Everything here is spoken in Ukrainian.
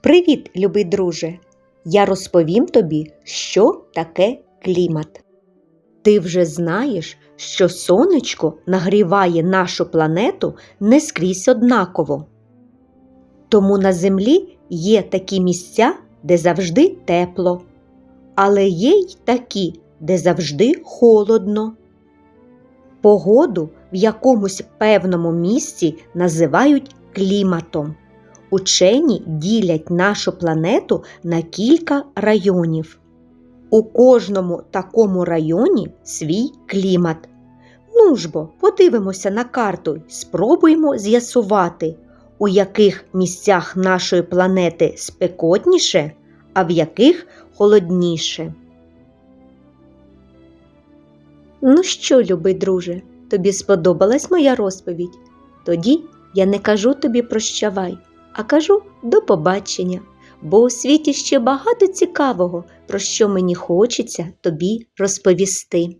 Привіт, любий друже! Я розповім тобі, що таке клімат. Ти вже знаєш, що сонечко нагріває нашу планету не скрізь однаково. Тому на Землі є такі місця, де завжди тепло, але є й такі, де завжди холодно. Погоду в якомусь певному місці називають кліматом. Учені ділять нашу планету на кілька районів. У кожному такому районі свій клімат. Ну ж бо, подивимося на карту й спробуємо з'ясувати, у яких місцях нашої планети спекотніше, а в яких холодніше. Ну що, любий друже, тобі сподобалась моя розповідь? Тоді я не кажу тобі прощавай, а кажу до побачення, бо у світі ще багато цікавого, про що мені хочеться тобі розповісти.